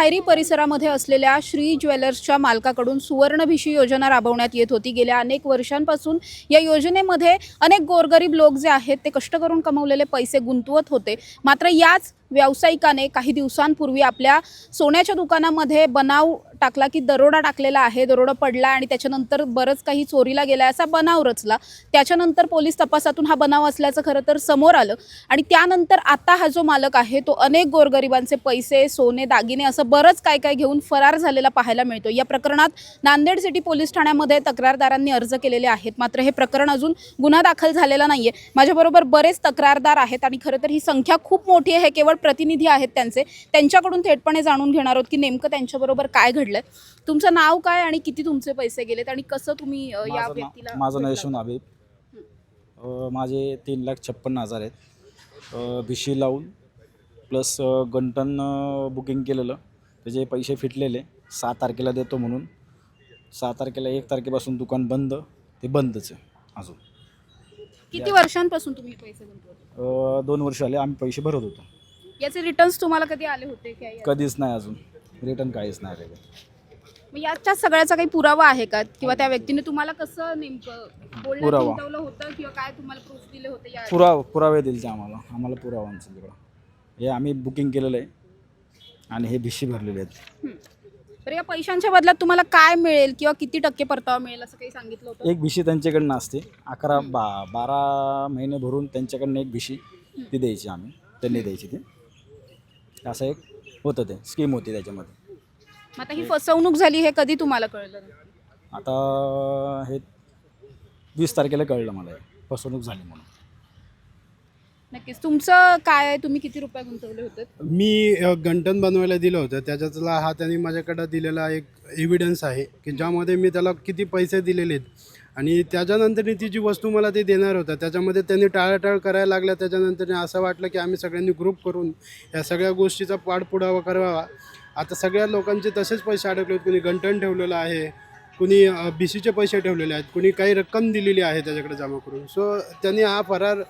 धायरी परिसरामध्ये असलेल्या श्री ज्वेलर्सच्या मालकाकडून सुवर्णभिषी योजना राबवण्यात येत होती. गेल्या अनेक वर्षांपासून या योजनेमध्ये अनेक गोरगरीब लोक जे आहेत ते कष्ट करून कमवलेले पैसे गुंतवत होते. मात्र याच व्यावसायिकाने काही दिवसांपूर्वी आपल्या सोन्याच्या दुकानामध्ये बनाव टाकला की दरोडा टाकलेला आहे दरोडा पडला आणि त्याच्यानंतर बरंच काही चोरीला गेला असा बनाव रचला. त्याच्यानंतर पोलीस तपासातून हा बनाव असल्याचं खरं तर समोर आलं आणि त्यानंतर आता हा जो मालक आहे तो अनेक गोरगरिबांचे पैसे सोने दागिने असं बरंच काय काय घेऊन फरार झालेला पाहायला मिळतो या प्रकरणात नांदेड सिटी पोलीस ठाण्यामध्ये तक्रारदारांनी अर्ज केलेले आहेत. मात्र हे प्रकरण अजून गुन्हा दाखल झालेला नाहीये. माझ्याबरोबर बरेच तक्रारदार आहेत आणि खरं तर ही संख्या खूप मोठी आहे. हे केवळ प्रतिनिधी आहेत त्यांचे त्यांच्याकडून थेटपणे जाणून घेणार आहोत की नेमकं त्यांच्याबरोबर काय घडलंय. तुमचं नाव काय आणि किती तुमचे पैसे गेलेत आणि कसं तुम्ही अ, या माझं व्यक्तीला माझं नाव? यशवंत हबीब अ, माझे तीन लाख छप्पन्न हजार आहेत. भिशी लावून प्लस गंटन बुकिंग केलेलं. त्याचे पैसे फिटलेले. सहा तारखेला देतो म्हणून. सहा तारखेला एक तारखेपासून दुकान बंद. ते बंदच आहे अजून. किती वर्षांपासून तुम्ही पैसे गुंतवत? अ, दोन वर्ष आले. आम्ही पैसे भरत होतो. याचे रिटर्न्स तुम्हाला कधी आले होते काय कधीच नाही अजून. रिटर्न काहीच नाही आलेलं. मग याच्या सगळ्याचा काही पुरावा आहे का? किंवा त्या व्यक्तीने तुम्हाला कसं नेमकं पुरावा. होतं किंवा काय तुम्हाला प्रूफ दिले होते या पुरावा पुरावे दिले ते आम्हाला. आम्हाला पुरावा आमचं तिकडं हे आम्ही बुकिंग केलेलं आहे आणि हे भिशी भरलेले आहेत. हं. तर या पैशांच्या बदल्यात तुम्हाला काय मिळेल किंवा किती टक्के परतावा मिळेल असं काही सांगितलं होतं? एक भिशी त्यांच्याकडनं असते अकरा बा बारा महिने भरून त्यांच्याकडनं एक भिशी ती द्यायची आम्ही. त्यांनी द्यायची ती. असं एक होतं ते स्कीम होती त्याच्यामध्ये. मग आता ही फसवणूक झाली हे कधी तुम्हाला कळलं? आता हे वीस तारखेला कळलं मला हे, फसवणूक झाली म्हणून. नक्कीच. तुमचं काय आहे? तुम्ही किती रुपये गुंतवले होते? मी अ, गंटन बनवायला दिलं होतं. त्याच्यातला हा त्यांनी माझ्याकडं दिलेला एक एव्हिडन्स आहे की ज्यामध्ये मी त्याला किती पैसे दिलेले आहेत. आणि त्याच्यानंतर ती जी वस्तू मला ते देणार होता त्याच्यामध्ये त्यांनी टाळाटाळ करायला लागल्या. त्याच्यानंतर असं वाटलं की आम्ही सगळ्यांनी ग्रुप करून या सगळ्या गोष्टीचा पाठपुरावा करावा. आता सगळ्या लोकांचे तसेच पैसे अडकले आहेत. कुणी गंटण ठेवलेलं आहे कुणी बी सीचे पैसे ठेवलेले आहेत कुणी काही रक्कम दिलेली आहे त्याच्याकडे जमा करून. सो त्यांनी हा फरार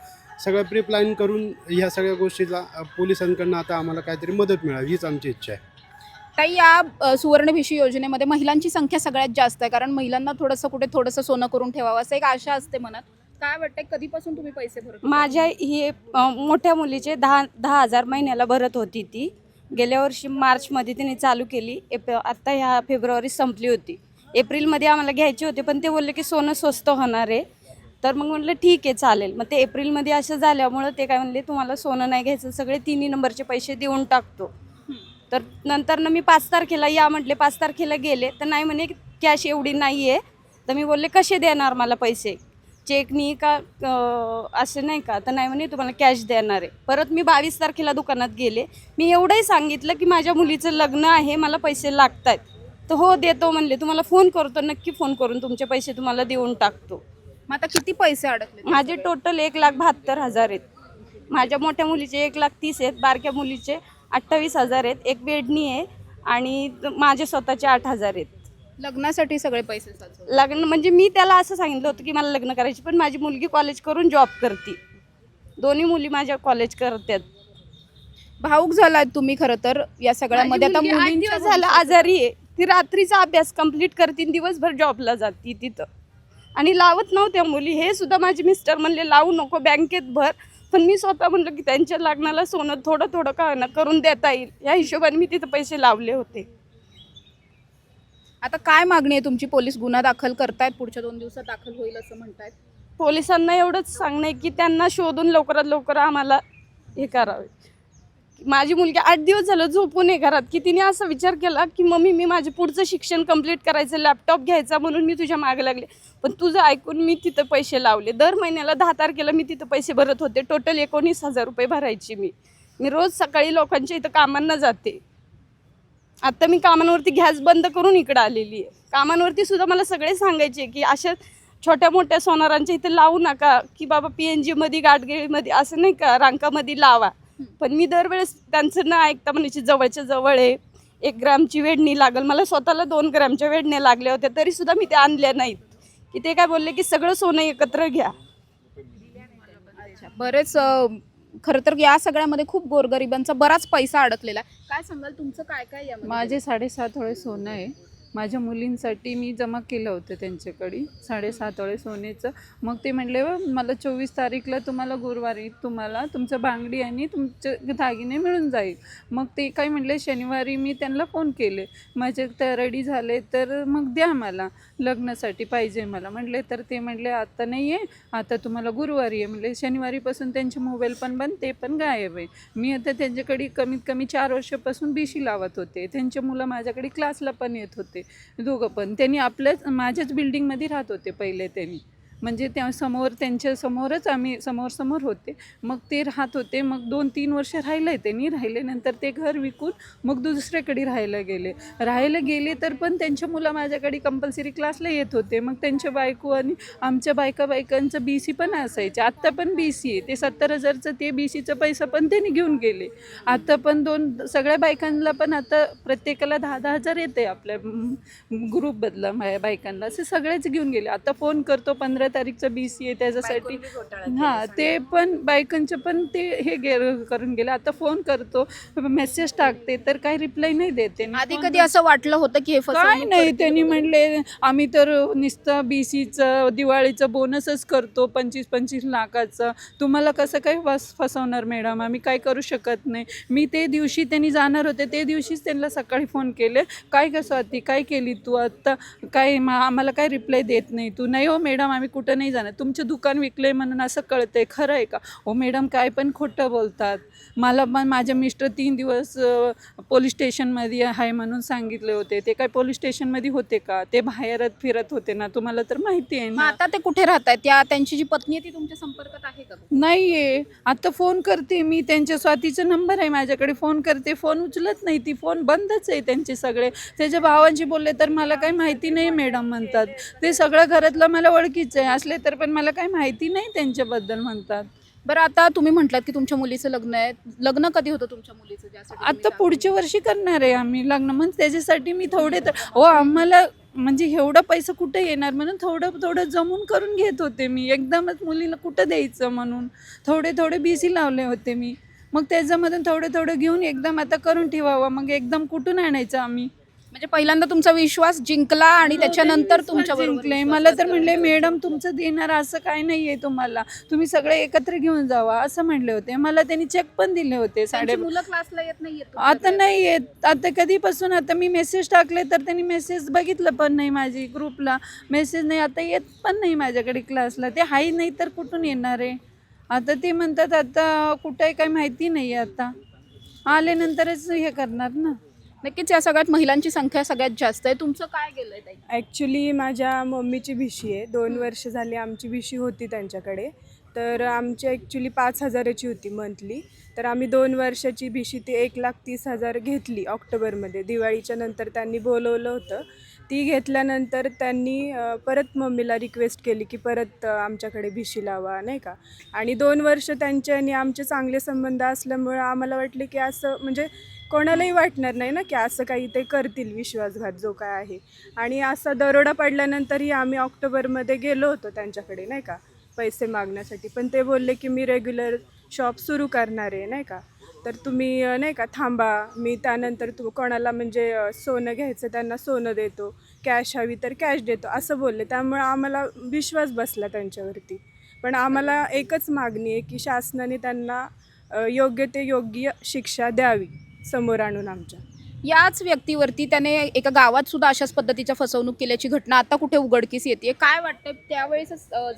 सगळं प्री प्लॅन करून ह्या सगळ्या गोष्टीला पोलिसांकडनं आता आम्हाला काहीतरी मदत मिळावी हीच आमची इच्छा आहे. ताई या सुवर्णभिषी योजनेमध्ये महिलांची संख्या सगळ्यात जास्त आहे. कारण महिलांना थोडंसं कुठे थोडंसं सोनं करून ठेवावं असं एक आशा असते मनात. काय वाटतंय कधीपासून तुम्ही पैसे भरत माझ्या ही मोठ्या मुलीचे दहा दहा हजार महिन्याला भरत होती ती. गेल्या वर्षी मार्चमध्ये तिने चालू केली. एप आत्ता ह्या फेब्रुवारी संपली होती. एप्रिलमध्ये आम्हाला घ्यायचे होते पण ते बोलले की सोनं स्वस्त होणार आहे. तर मग म्हटलं ठीक आहे चालेल. मग ते एप्रिलमध्ये असं झाल्यामुळं ते काय म्हणले तुम्हाला सोनं नाही घ्यायचं सगळे तिन्ही नंबरचे पैसे देऊन टाकतो. तर नंतर ना मी पाच तारखेला या म्हटले पाच तारखेला गेले. तर नाही म्हणे कॅश एवढी नाही आहे तर मी बोलले कसे देणार मला पैसे? चेकनी का असं नाही का? तर नाही म्हणे तुम्हाला कॅश देणार आहे. परत मी बावीस तारखेला दुकानात गेले. मी एवढंही सांगितलं की माझ्या मुलीचं लग्न आहे मला पैसे लागत आहेत तर हो देतो म्हणले. तुम्हाला फोन करतो नक्की फोन करून तुमचे पैसे तुम्हाला देऊन टाकतो. मग आता किती पैसे अडकले माझे टोटल एक लाख बहात्तर हजार आहेत. माझ्या मोठ्या मुलीचे एक लाख तीस आहेत बारक्या मुलीचे अठ्ठावीस हजार आहेत. एक वेडणी आहे आणि माझे स्वतःचे आठ हजार आहेत. लग्नासाठी सगळे पैसे साचवले. लग्न म्हणजे मी त्याला असं सांगितलं होतं की मला लग्न करायची पण माझी मुलगी कॉलेज करून जॉब करते. दोन्ही मुली माझ्या कॉलेज करतात. भाऊक झालात तुम्ही खरं तर या सगळ्यामध्ये. आता माझी मुलगी आठ मुलींच्या दिवस झाला आजारी आहे. ती रात्रीचा अभ्यास कंप्लीट करते आणि दिवसभर जॉबला जाते तिथं. आणि लावत नव्हत्या मुली. हे सुद्धा माझे मिस्टर म्हणले लावू नको बँकेत भर. पण मी स्वतः म्हणलं की त्यांच्या लग्नाला सोनं थोडं थोडं का ना करून देता येईल. या हिशोबाने मी तिथं पैसे लावले होते. आता काय मागणी आहे तुमची? पोलीस गुन्हा दाखल करतायत पुढच्या दोन दिवसात दाखल होईल असं म्हणतायत. पोलिसांना एवढंच सांगणं आहे की त्यांना शोधून लवकरात लवकर आम्हाला हे करावे. माझी मुलगी आठ दिवस झालं झोपून आहे घरात की तिने असा विचार केला की मम्मी मी माझं पुढचं शिक्षण कंप्लीट करायचं लॅपटॉप घ्यायचा म्हणून मी तुझ्या मागे लागले. पण तुझं ऐकून मी तिथं पैसे लावले. दर महिन्याला दहा तारखेला मी तिथं पैसे भरत होते. टोटल एकोणीस हजार रुपये भरायची मी. मी रोज सकाळी लोकांच्या इथं कामांना जाते. आत्ता मी कामांवरती गॅस बंद करून इकडं आलेली आहे. कामांवरती सुद्धा मला सगळे सांगायचे की अशा छोट्या मोठ्या सोनारांच्या इथं लावू नका. की बाबा पी एन जीमध्ये गाडगेळीमध्ये असं नाही का रांकामध्ये लावा. पण मी दरवेळेस त्यांचं न ऐकता म्हणायची जवळच्या जवळ आहे. एक ग्रामची वेडणी लागल. मला स्वतःला दोन ग्रामच्या वेडण्या लागल्या होत्या तरी सुद्धा मी त्या आणल्या नाहीत. की ते काय बोलले की सगळं सोनं एकत्र घ्या. अच्छा बरेच खरं तर या सगळ्यामध्ये खूप गोरगरिबांचा बराच पैसा अडकलेला आहे. काय सांगाल तुमचं काय काय माझे साडेसात तोळे सोनं आहे. माझ्या मुलींसाठी मी जमा केलं होतं त्यांच्याकडे. साडेसात तोळे सोन्याचं. मग ते म्हणले मला चोवीस तारीखला तुम्हाला गुरुवारी तुम्हाला तुमचं बांगडी आणि तुमचे दागिने मिळून जाईल. मग ते काय म्हणले शनिवारी मी त्यांना फोन केले. माझे तर रेडी झाले तर मग द्या मला. लग्नासाठी पाहिजे मला. म्हणले तर ते म्हणले आता नाही आहे आता तुम्हाला गुरुवारी आहे. म्हणले शनिवारीपासून त्यांचे मोबाईल पण बंद ते पण गायब आहे. मी आता त्यांच्याकडे कमीत कमी चार वर्षापासून बीशी लावत होते. त्यांचे मुलं माझ्याकडे क्लासला पण येत होते. दोघं पण. त्यांनी आपल्याच माझ्याच बिल्डिंगमध्ये राहत होते पहिले त्यांनी. म्हणजे त्या समोर त्यांच्या समोरच आम्ही समोर समोर होते. मग ते राहत होते. मग दोन तीन वर्ष राहिलं त्यांनी. राहिल्यानंतर ते घर विकून मग दुसऱ्याकडे राहायला गेले. राहायला गेले तर पण त्यांच्या मुलं माझ्याकडे कंपल्सरी क्लासला येत होते. मग त्यांच्या बायको आणि आमच्या बायका बायकांचं बी सी पण असायचे. आत्ता पण बी सी आहे. ते सत्तर हजारचं ते बी सीचं पैसा पण त्यांनी घेऊन गेले. आता पण दोन सगळ्या बायकांना पण आता प्रत्येकाला दहा दहा हजार येते आपल्या ग्रुपमधला माझ्या बायकांना. असे सगळेच घेऊन गेले. आता फोन करतो पंधरा तारीखचा बी सी आहे त्याच्यासाठी हां ते पण बायकांचे पण ते हे गे करून गेले. आता फोन करतो मेसेज टाकते तर काही रिप्लाय नाही देते आधी कधी असं वाटलं होतं की हे काय नाही त्यांनी? म्हणले आम्ही तर नुसतं बी सीचं दिवाळीचं बोनसच करतो पंचवीस पंचवीस लाखाचं. तुम्हाला कसं काय फस फसवणार मॅडम आम्ही काय करू शकत नाही. मी ते दिवशी त्यांनी जाणार होते ते दिवशीच त्यांना सकाळी फोन केले. काय कसं होती काय केली तू आत्ता काय आम्हाला काय रिप्लाय देत नाही तू? नाही हो मॅडम आम्ही कुठं नाही जाणार. तुमचं दुकान विकलंय म्हणून असं कळतंय. खरं आहे का? हो मॅडम काय पण खोटं बोलतात. मला पण माझे मिस्टर तीन दिवस पोलीस स्टेशनमध्ये आहे म्हणून सांगितले होते. ते काय पोलीस स्टेशनमध्ये होते का? ते बाहेरच फिरत होते ना? तुम्हाला तर माहिती आहे मग ना आता ते कुठे राहत आहेत त्या त्यांची जी पत्नी आहे ती तुमच्या संपर्कात आहे का? नाही आहे आता फोन करते मी. त्यांच्या स्वातीचा नंबर आहे माझ्याकडे. फोन करते. फोन उचलत नाही ती. फोन बंदच आहे त्यांचे सगळे. त्याच्या भावांशी बोलले तर मला काही माहिती नाही मॅडम म्हणतात. ते सगळं घरातलं मला ओळखीचं आहे. असले तर पण मला काही माहिती नाही त्यांच्याबद्दल म्हणतात. बरं आता तुम्ही म्हटलात की तुमच्या मुलीचं लग्न आहे. लग्न कधी होतं तुमच्या मुलीचं? ज्यासाठी आता पुढच्या वर्षी करणार आहे आम्ही लग्न. मग त्याच्यासाठी मी थोडे तर हो आम्हाला म्हणजे एवढा पैसा कुठे येणार? म्हणून थोडं थोडं जमून करून घेत होते मी. एकदमच मुलीला कुठं द्यायचं म्हणून? थोडे थोडे बीसी लावले होते मी. मग त्याच्यामधून थोडे थोडे घेऊन एकदम आता करून ठेवावं. मग एकदम कुठून आणायचं आम्ही? म्हणजे पहिल्यांदा तुमचा विश्वास जिंकला आणि त्याच्यानंतर तुमच्या जिंकले मला तर म्हणले मॅडम तुमचं देणार असं काय नाही आहे तुम्हाला. तुम्ही सगळे एकत्र घेऊन जावा असं म्हणले होते. मला त्यांनी चेक पण दिले होते. साडे मुलं क्लासला येत नाहीयेत आता नाही येत. आता कधीपासून? आता मी मेसेज टाकले तर त्यांनी मेसेज बघितलं पण नाही माझी ग्रुपला मेसेज नाही आता येत पण नाही माझ्याकडे क्लासला ते हाही नाही तर कुठून येणार आहे? आता ते म्हणतात आता कुठं आहे काही माहिती नाही आहे आता. आल्यानंतरच हे करणार ना. नक्कीच या सगळ्यात महिलांची संख्या सगळ्यात जास्त आहे. तुमचं काय गेलंय ताई? ॲक्च्युली माझ्या मम्मीची भिशी आहे. दोन वर्ष झाली आमची भिशी होती त्यांच्याकडे. तर आमची ॲक्च्युली पाच हजाराची होती मंथली तर आम्ही दोन वर्षाची भिशी ती एक लाख तीस हजार घेतली ऑक्टोबरमध्ये. दिवाळीच्या नंतर त्यांनी बोलवलं होतं. ती घेतल्यानंतर त्यांनी परत मम्मीला रिक्वेस्ट केली की परत आमच्याकडे भिशी लावा नाही का? आणि दोन वर्ष त्यांचे आणि आमचे चांगले संबंध असल्यामुळं आम्हाला वाटले की असं म्हणजे कोणालाही वाटणार नाही ना की असं काही ते करतील विश्वासघात जो काय आहे. आणि असा दरोडा पडल्यानंतरही आम्ही ऑक्टोबरमध्ये गेलो होतो त्यांच्याकडे नाही का पैसे मागण्यासाठी. पण ते बोलले की मी रेग्युलर शॉप सुरू करणार आहे नाही का. तर तुम्ही नाही का थांबा. मी त्यानंतर तू कोणाला म्हणजे सोनं घ्यायचं त्यांना सोनं देतो. कॅश हवी तर कॅश देतो असं बोलले. त्यामुळे आम्हाला विश्वास बसला त्यांच्यावरती. पण आम्हाला एकच मागणी आहे की शासनाने त्यांना योग्य ते योग्य शिक्षा द्यावी. समोर आणून आमच्या. याच व्यक्तीवरती त्याने एका गावात सुद्धा अशाच पद्धतीच्या फसवणूक केल्याची घटना आता कुठे उघडकीस येते काय वाटतं त्यावेळेस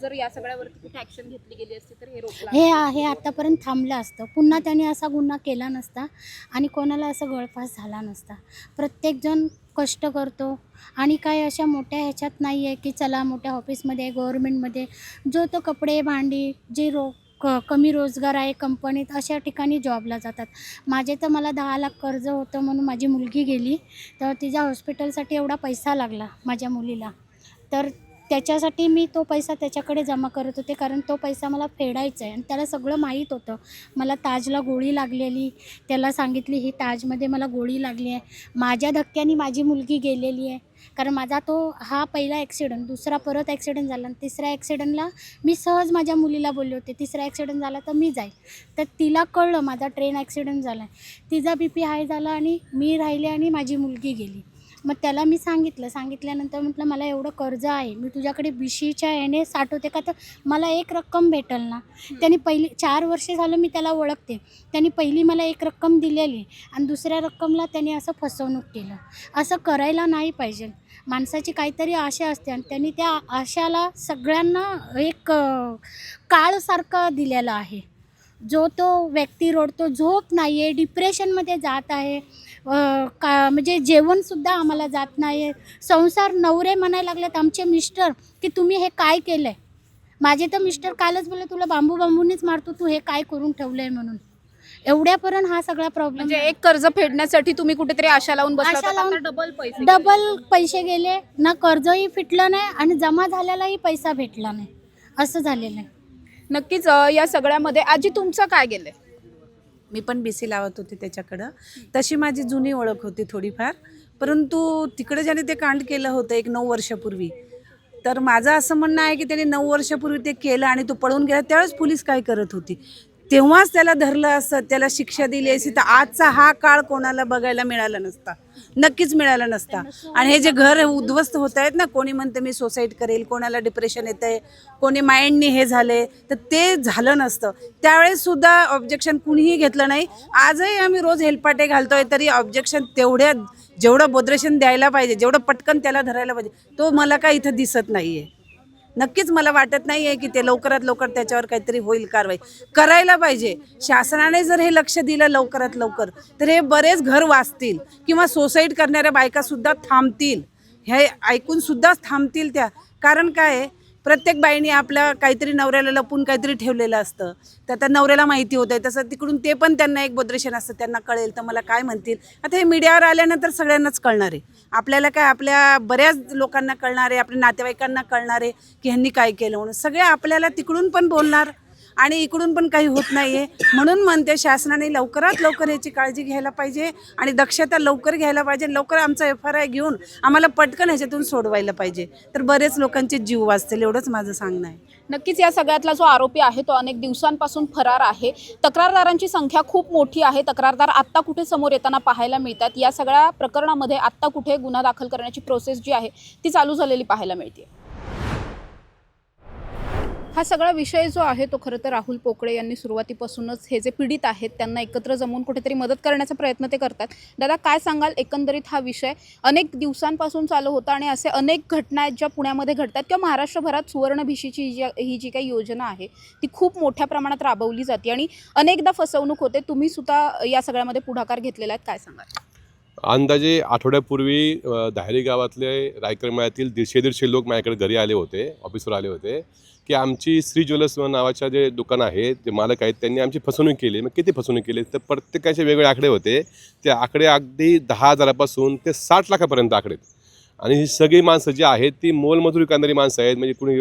जर या सगळ्यावरती कुठे ऍक्शन घेतली गेली असती तर हे रोखलं हे हे आतापर्यंत थांबलं असतं. पुन्हा त्याने असा गुन्हा केला नसता आणि कोणाला असा गळफास झाला नसता. प्रत्येकजण कष्ट करतो आणि काय अशा मोठ्या ह्याच्यात नाही आहे की चला मोठ्या ऑफिसमध्ये गव्हर्मेंटमध्ये जो तो कपडे भांडी जे रो क कमी रोजगार आहे कंपनीत अशा ठिकाणी जॉबला जातात. माझे तर मला दहा लाख कर्ज होतं म्हणून माझी मुलगी गेली. तर तिच्या हॉस्पिटलसाठी एवढा पैसा लागला माझ्या मुलीला. तर त्याच्यासाठी मी तो पैसा त्याच्याकडे जमा करत होते कारण तो पैसा मला फेडायचा आहे आणि त्याला सगळं माहीत होतं. मला ताजला गोळी लागलेली त्याला सांगितली ही ताजमध्ये मला गोळी लागली आहे. माझ्या धक्क्याने माझी मुलगी गेलेली आहे. कारण माझा तो हा पहिला ॲक्सिडंट दुसरा परत ॲक्सिडेंट झाला आणि तिसऱ्या ॲक्सिडंटला मी सहज माझ्या मुलीला बोलले होते तिसरा ॲक्सिडेंट झाला तर मी जाईल. तर तिला कळलं माझा ट्रेन ॲक्सिडंट झाला आहे. तिचा बी पी हाय झाला आणि मी राहिले आणि माझी मुलगी गेली. मग त्याला मी सांगितलं सांगितल्यानंतर म्हटलं मला एवढं कर्ज आहे मी तुझ्याकडे बिशीच्या याने साठवते का? तर मला एक रक्कम भेटेल ना. त्यांनी पहिली चार वर्षे झालं मी त्याला ओळखते. त्यांनी पहिली मला एक रक्कम दिलेली आणि दुसऱ्या रक्कमला त्यांनी असं फसवणूक केलं. असं करायला नाही पाहिजे. माणसाची काहीतरी आशा असते आणि त्यांनी त्या आशाला सगळ्यांना एक काळसारखा दिलेला आहे. जो तो व्यक्ती रडतो झोप नाही आहे डिप्रेशनमध्ये जात आहे का म्हणजे जेवणसुद्धा आम्हाला जात नाही आहे संसार नवरे म्हणायला लागलेत आमचे मिस्टर की तुम्ही हे काय केलं आहे माझे तर मिस्टर कालच बोलले तुला बांबू बांबूनीच मारतो तू हे काय करून ठेवलं आहे म्हणून? एवढ्यापर्यंत हा सगळा प्रॉब्लेम म्हणजे एक कर्ज फेडण्यासाठी तुम्ही कुठेतरी आशा लावून आशा लावून- डबल पैसे डबल पैसे गेले ना कर्जही फिटलं नाही आणि जमा झालेलाही पैसा भेटला नाही. असं झालेलं आहे. नक्कीच या सगळ्यामध्ये. आजी तुमचं काय गेलंय? मी पण बी सी लावत होते त्याच्याकडं. तशी माझी जुनी ओळख होती थोडीफार. परंतु तिकडे ज्याने ते कांड केलं होतं एक नऊ वर्षापूर्वी तर माझं असं म्हणणं आहे की त्याने नऊ वर्षापूर्वी ते केलं आणि तो पळून गेला. त्यावेळेस पोलीस काय करत होती? तेव्हाच त्याला धरलं असतं त्याला शिक्षा दिली असती. तर आजचा हा काळ कोणाला बघायला मिळाला नसता. नक्कीच मिळाला नसता. आणि हे जे घर उद्ध्वस्त होत आहेत ना कोणी म्हणते मी सोसाईट करेल कोणाला डिप्रेशन येतं आहे कोणी माइंडनी हे झाले तर ते झालं नसतं. त्यावेळेस सुद्धा ऑब्जेक्शन कुणीही घेतलं नाही. आजही आम्ही रोज हेलपाटे घालतोय तरी ऑब्जेक्शन तेवढ्या जेवढं बोद्रेशन द्यायला पाहिजे जेवढं पटकन त्याला धरायला पाहिजे तो मला काय इथं दिसत नाही आहे नक्कीच मला वाटत नाही आहे की ते लवकरात लवकर त्याच्यावर काहीतरी होईल कारवाई. करायला पाहिजे. शासनाने जर हे लक्ष दिलं लवकरात लवकर तर हे बरेच घर वाचतील किंवा सोसाईट करणाऱ्या बायकासुद्धा थांबतील. हे ऐकूनसुद्धा थांबतील त्या. कारण काय आहे? प्रत्येक बाईने आपल्या काहीतरी नवऱ्याला लपून काहीतरी ठेवलेलं असतं. तर त्या नवऱ्याला माहिती होतं आहे तसं तिकडून ते पण त्यांना एक बोद्रेशन असतं. त्यांना कळेल तर मला काय म्हणतील? आता हे मीडियावर आल्यानंतर सगळ्यांनाच कळणार. आहे आपल्याला काय आपल्या बऱ्याच लोकांना कळणार आहे आपल्या नातेवाईकांना कळणार आहे की ह्यांनी काय केलं म्हणून. सगळे आपल्याला तिकडून पण बोलणार. आणि इकडून पण काही होत नाही आहे म्हणून म्हणते शासनाने लवकरात लवकर याची काळजी घ्यायला पाहिजे आणि दक्षता लवकर घ्यायला पाहिजे. लवकर आमचा एफ आर आय घेऊन आम्हाला पटकन ह्याच्यातून सोडवायला पाहिजे. तर बरेच लोकांचे जीव वाचतील एवढंच माझं सांगणं आहे. नक्कीच या सगळ्यातला जो आरोपी आहे तो अनेक दिवसांपासून फरार आहे. तक्रारदारांची संख्या खूप मोठी आहे. तक्रारदार आत्ता कुठे समोर येताना पाहायला मिळतात. या सगळ्या प्रकरणामध्ये आत्ता कुठे गुन्हा दाखल करण्याची प्रोसेस जी आहे ती चालू झालेली पाहायला मिळते. हा सगळा विषय जो आहे तो खरं तर राहुल पोकळे यांनी सुरुवातीपासूनच हे जे पीडित आहेत त्यांना एकत्र जमवून कुठेतरी मदत करण्याचा प्रयत्न ते करतात. दादा काय सांगाल? एकंदरीत हा विषय अनेक दिवसांपासून चालू होता आणि असे अनेक घटना आहेत ज्या पुण्यामध्ये घडतात किंवा महाराष्ट्रभरात सुवर्णभिशीची जी ही जी काही योजना आहे ती खूप मोठ्या प्रमाणात राबवली जाते आणि अनेकदा फसवणूक होते. तुम्ही सुद्धा या सगळ्यामध्ये पुढाकार घेतलेला आहे. काय सांगाल? अंदाजे आठवड्यापूर्वी धायरी गावातले रायकर मळ्यातील दीडशे दीडशे लोक माझ्याकडे घरी आले होते ऑफिसवर आले होते. की आमची श्री ज्वेलर्स नावाच्या जे दुकान आहे जे मालक आहेत त्यांनी आमची फसवणूक केली. मग किती फसवणूक केली? तर प्रत्येकाचे वेगवेगळे आकडे होते. ते आकडे अगदी दहा हजारापासून ते साठ लाखापर्यंत आकडे आहेत. आणि ही सगळी माणसं जी आहेत ती मोलमजुरी करणारी माणसं आहेत. म्हणजे कुणी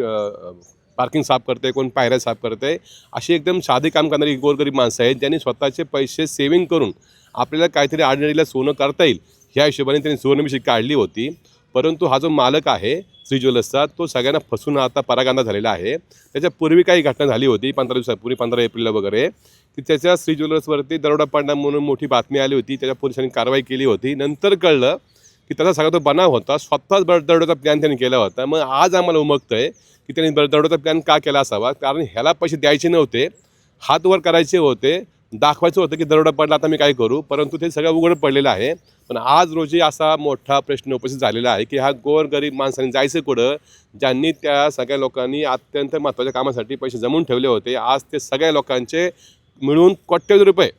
पार्किंग साफ करते कोण पायऱ्या साफ करते. अशी एकदम साधे काम करणारी गोरगरीब माणसं आहेत ज्यांनी स्वतःचे पैसे सेव्हिंग करून आपल्याला काहीतरी आडनडीला सोनं करता येईल. ह्या हिशोबाने त्यांनी सुवर्णमिशी काढली होती. परंतु हा जो मालक आहे श्री ज्वेलर्सचा तो सगळ्यांना फसून आता परागांदा झालेला आहे. त्याच्या पूर्वी काही घटना झाली होती पंधरा दिवसापूर्वी पंधरा एप्रिलला वगैरे की त्याच्या श्री ज्वेलर्सवरती दरोडा पाडणं म्हणून मोठी बातमी आली होती. त्याच्या पोलिसांनी कारवाई केली होती. नंतर कळलं की त्याचा सगळा तो बनाव होता. स्वतःच बर दरोड्याचा प्लॅन त्यांनी केला होता. मग आज आम्हाला उमगतं आहे की त्यांनी बर- दरोड्याचा प्लॅन का केला असावा? कारण ह्याला पैसे द्यायचे नव्हते. हात वर करायचे होते. दाखवायचं होतं की दरोडा पडला आता मी काय करू परंतु ते सगळं उघड पडलेलं आहे. पण आज रोजी असा मोठा प्रश्न उपस्थित झालेला आहे की हा गोरगरीब माणसांनी जायचं कुठं ज्यांनी त्या सगळ्या लोकांनी अत्यंत महत्त्वाच्या कामासाठी पैसे जमून ठेवले होते आज ते सगळ्या लोकांचे मिळून कोट्यवधी रुपये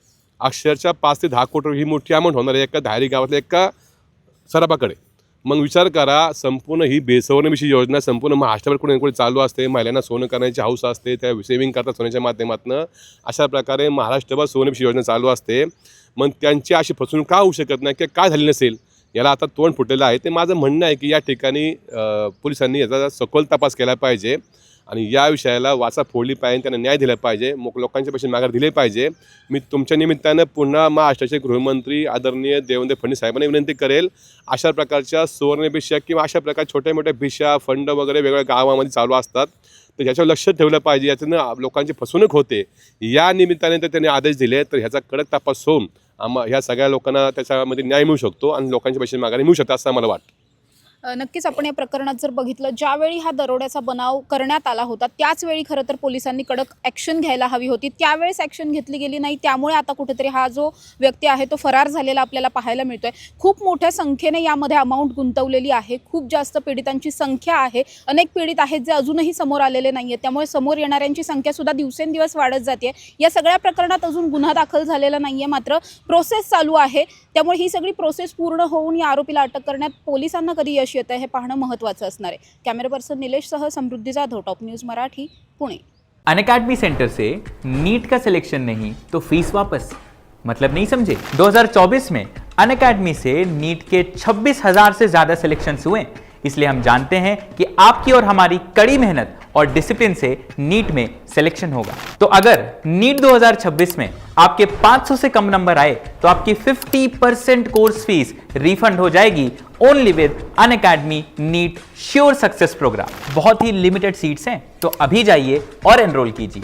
अक्षरशः पाच ते दहा कोटी ही मोठी अमाऊंट होणार आहे एका धायरी गावातल्या एका सराबाकडे मग विचार करा संपूर्ण ही बेसवर्णविषयी योजना संपूर्ण महाराष्ट्रभर कुठे कुठे चालू असते. महिलांना सोनं करण्याची हौस असते त्या सेविंग करतात सोन्याच्या माध्यमातून. अशा प्रकारे महाराष्ट्रभर सोनविषयी योजना चालू असते. मग त्यांची अशी फसवणूक का होऊ शकत नाही किंवा काय झाली नसेल याला आता तोंड फुटलेलं आहे. ते माझं म्हणणं आहे की या ठिकाणी पोलिसांनी याचा सखोल तपास केला पाहिजे. आणि या विषयाला वाचा फोडली पाहिजे त्यांना न्याय दिला पाहिजे मग लोकांचे पैसे माघार दिले पाहिजे. मी तुमच्या निमित्तानं पुन्हा महाराष्ट्राचे गृहमंत्री आदरणीय देवेंद्र फडणवीस साहेबांना विनंती करेल. अशा प्रकारच्या सुवर्णभिषा किंवा अशा प्रकार छोट्या मोठ्या भिषा फंड वगैरे वेगवेगळ्या गावामध्ये चालू असतात. तर ह्याच्यावर लक्ष ठेवलं पाहिजे याच्यानं लोकांची फसवणूक होते. या निमित्ताने तर त्यांनी आदेश दिले तर ह्याचा कडक तपास होऊन आम्हा ह्या सगळ्या लोकांना त्याच्यामध्ये न्याय मिळू शकतो आणि लोकांचे पैसे माघारी मिळू शकतात असं मला वाटतं. नक्कीच आपण या प्रकरणात जर बघितलं ज्यावेळी हा दरोड्याचा बनाव करण्यात आला होता त्याचवेळी खरं तर पोलिसांनी कडक ॲक्शन घ्यायला हवी होती. त्यावेळेस ॲक्शन घेतली गेली नाही त्यामुळे आता कुठेतरी हा जो व्यक्ती आहे तो फरार झालेला आपल्याला पाहायला मिळतोय. खूप मोठ्या संख्येने यामध्ये अमाऊंट गुंतवलेली आहे. खूप जास्त पीडितांची संख्या आहे. अनेक पीडित आहेत जे अजूनही समोर आलेले नाही आहेत त्यामुळे समोर येणाऱ्यांची संख्या सुद्धा दिवसेंदिवस वाढत जाते. या सगळ्या प्रकरणात अजून गुन्हा दाखल झालेला नाही आहे मात्र प्रोसेस चालू आहे. त्यामुळे ही सगळी प्रोसेस पूर्ण होऊन या आरोपीला अटक करण्यात पोलिसांना कधी यश येतं हे पाहणं महत्त्वाचं असणार आहे. Camera person निलेशसह Samruddhi Jadhav top news Marathi Pune. Unacademy centre से नीट का सिलेक्शन नहीं तो फ़ीस वापस. मतलब नहीं समझे? 2024 में अन अकेडमी से नीट के 26,000 से ज़्यादा सिलेक्शन हुए. इसलिए हम जानते हैं कि आपकी और हमारी कड़ी मेहनत और डिसिप्लिन से नीट में सिलेक्शन होगा। तो अगर नीट 2026 में आपके 500 से कम नंबर आए तो आपकी 50 परसेंट कोर्स फ़ीस रिफंड हो जाएगी only with Unacademy NEET sure success programme बहुत ही लिमिटेड सीट्स हैं तो अभी जाइए और एनरोल कीजिए।